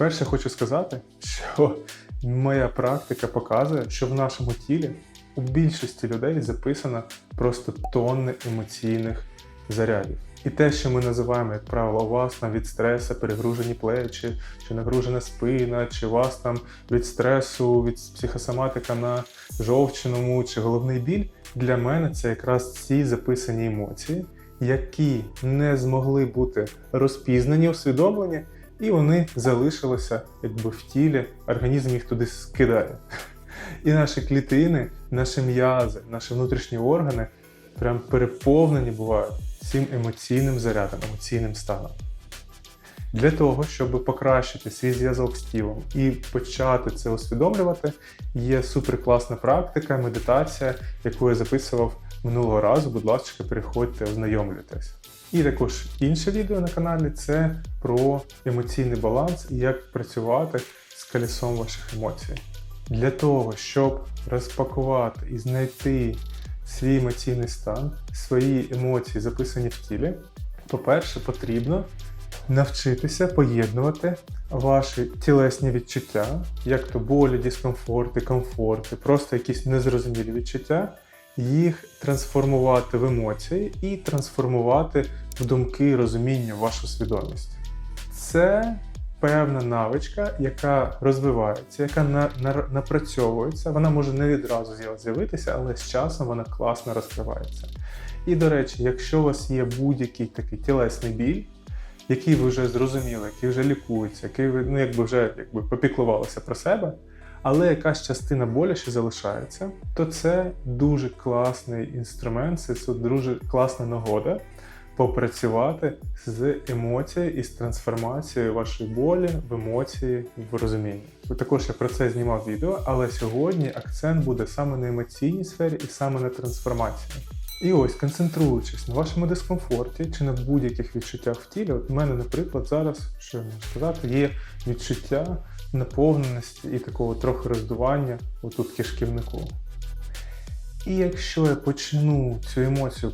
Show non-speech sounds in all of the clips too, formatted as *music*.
Перше хочу сказати, що моя практика показує, що в нашому тілі у більшості людей записано просто тонни емоційних зарядів. І те, що ми називаємо, як правило, у вас там від стресу перегружені плечі, чи нагружена спина, чи у вас там від стресу, від психосоматика на жовчному, чи головний біль, для мене це якраз ці записані емоції, які не змогли бути розпізнані, усвідомлені, і вони залишилися якби в тілі, організм їх туди скидає. І наші клітини, наші м'язи, наші внутрішні органи прям переповнені бувають цим емоційним зарядом, емоційним станом. Для того, щоб покращити свій зв'язок з тілом і почати це усвідомлювати, є суперкласна практика, медитація, яку я записував минулого разу. Будь ласка, переходьте, ознайомлюйтесь. І також інше відео на каналі це про емоційний баланс і як працювати з колесом ваших емоцій. Для того, щоб розпакувати і знайти свій емоційний стан, свої емоції записані в тілі, по-перше, потрібно навчитися поєднувати ваші тілесні відчуття, як то болі, дискомфорти, комфорти, просто якісь незрозумілі відчуття, їх трансформувати в емоції і трансформувати в думки, розуміння, в вашу свідомість. Це певна навичка, яка розвивається, яка на, на, напрацьовується. Вона може не відразу з'явитися, але з часом вона класно розкривається. І, до речі, якщо у вас є будь-який такий тілесний біль, який ви вже зрозуміли, який вже лікується, який ви ну, якби вже якби, попіклувалися про себе, але якась частина болі ще залишається, то це дуже класний інструмент, це дуже класна нагода попрацювати з емоцією і з трансформацією вашої болі в емоції в розумінні. Також я про це знімав відео, але сьогодні акцент буде саме на емоційній сфері і саме на трансформації. І ось, концентруючись на вашому дискомфорті чи на будь-яких відчуттях в тілі, от у мене, наприклад, зараз, що я можу сказати, є відчуття наповненості і такого трохи роздування отут кишківнику. І якщо я почну цю емоцію,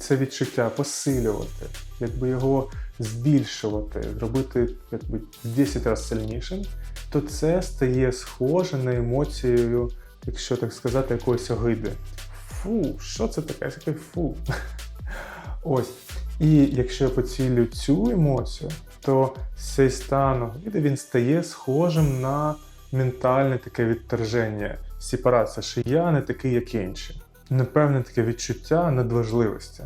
це відчуття посилювати, якби його збільшувати, робити якби в 10 разів сильнішим, то це стає схоже на емоцію, якщо так сказати, якоїсь огиди. Фу, що це таке? Таке фу. *laughs* Ось. І якщо я поцілю цю емоцію, то цей стан огиди він стає схожим на ментальне таке відторження, сепарація, що я не такий, як інші. Напевне, таке відчуття надважливості.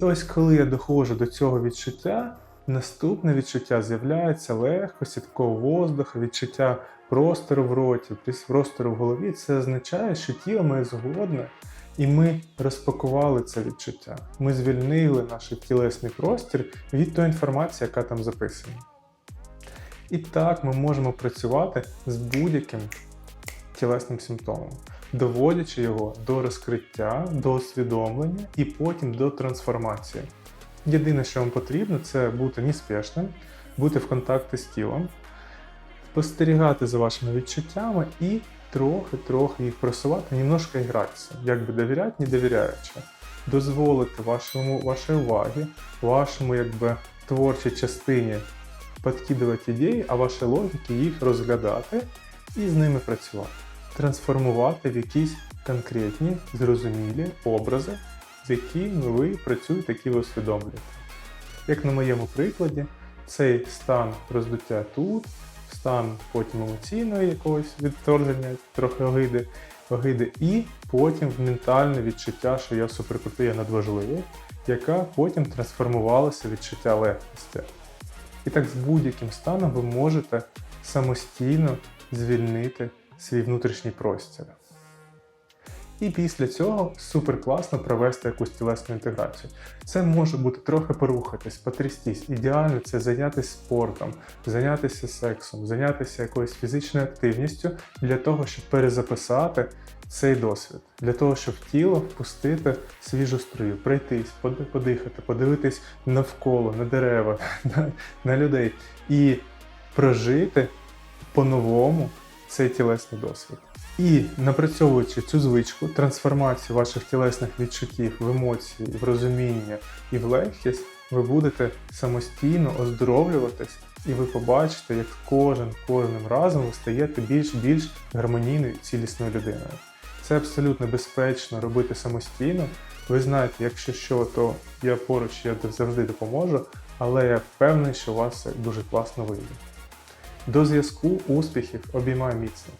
І ось коли я доходжу до цього відчуття, наступне відчуття з'являється легкості, такого воздуху, відчуття простору в роті, простору в голові. Це означає, що тіло моє згодне, і ми розпакували це відчуття. Ми звільнили наш тілесний простір від тої інформації, яка там записана. І так ми можемо працювати з будь-яким тілесним симптомом, доводячи його до розкриття, до усвідомлення і потім до трансформації. Єдине, що вам потрібно, це бути неспішним, бути в контакті з тілом, спостерігати за вашими відчуттями і трохи-трохи їх просувати, немножко гратися, якби довіряти, не довіряючи. Дозволити вашому, вашій увазі, вашому якби, творчій частині підкидувати ідеї, а ваші логіки їх розглядати і з ними працювати. Трансформувати в якісь конкретні, зрозумілі образи, з якими ви працюєте, які ви усвідомлюєте. Як на моєму прикладі, цей стан роздуття тут, стан потім емоційного якогось відторгнення, трохи огиди, огиди, і потім ментальне відчуття, що я суперкрутий, я надважливий, яка потім трансформувалася в відчуття легкості. І так з будь-яким станом ви можете самостійно звільнити свій внутрішній простір. І після цього супер класно провести якусь тілесну інтеграцію. Це може бути трохи порухатись, потрястись. Ідеально це зайнятися спортом, зайнятися сексом, зайнятися якоюсь фізичною активністю для того, щоб перезаписати цей досвід, для того, щоб тіло впустити свіжу струю, пройтись, подихати, подивитись навколо, на дерева, *laughs* на, на людей і прожити по-новому цей тілесний досвід. І напрацьовуючи цю звичку, трансформацію ваших тілесних відчуттів в емоції, в розуміння і в легкість, ви будете самостійно оздоровлюватись, і ви побачите, як кожен кожним разом ви стаєте більш більш гармонійною цілісною людиною. Це абсолютно безпечно робити самостійно. Ви знаєте, якщо що, то я поруч, я завжди допоможу, але я впевнений, що у вас це дуже класно вийде. До зв'язку, успіхів, обіймаю міцно.